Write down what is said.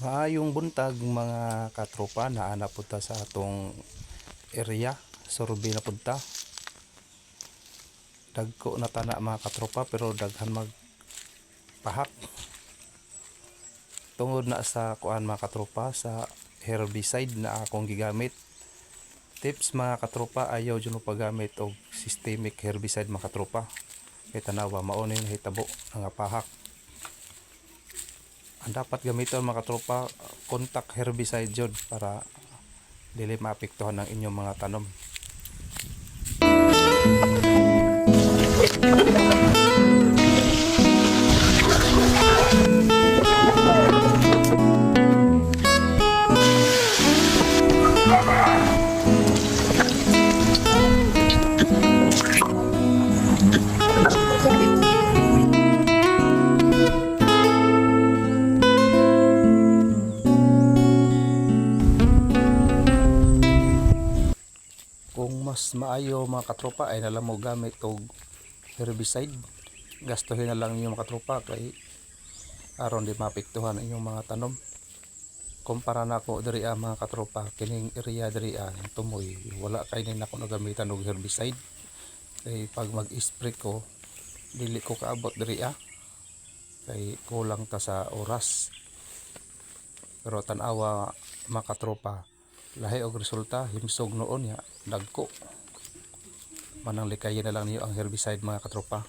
Maayong buntag mga katropa na ana punta sa atong area Survey na punta. Dagko na tana mga katropa pero daghan mag pahak. Tungod na sa kuan mga katropa sa herbicide na akong gigamit. Tips mga katropa ayaw jud mo paggamit og systemic herbicide mga katropa. Kay tanawa mao na hitabo nga pahak ang dapat gamiton mga katropa contact herbicide jud para dili maapektuhan ng inyong mga tanom mas maayo mga katropa ay nalang mo gamit og herbicide. Gastuhin na lang inyong mga katropa kay aron di maapektuhan ang inyong mga tanom. Kumpara na ako diri ah, mga katropa kining area diri ah, yung tumoy wala kay nin ako nagamitan og herbicide. Kay pag mag-spray ko dili ko kaabot diri ah kay kulang ta sa oras. Pero tanawa mga katropa lahi og resulta himsog noon ya dagko. Manang likayin na lang niyo ang herbicide mga katropa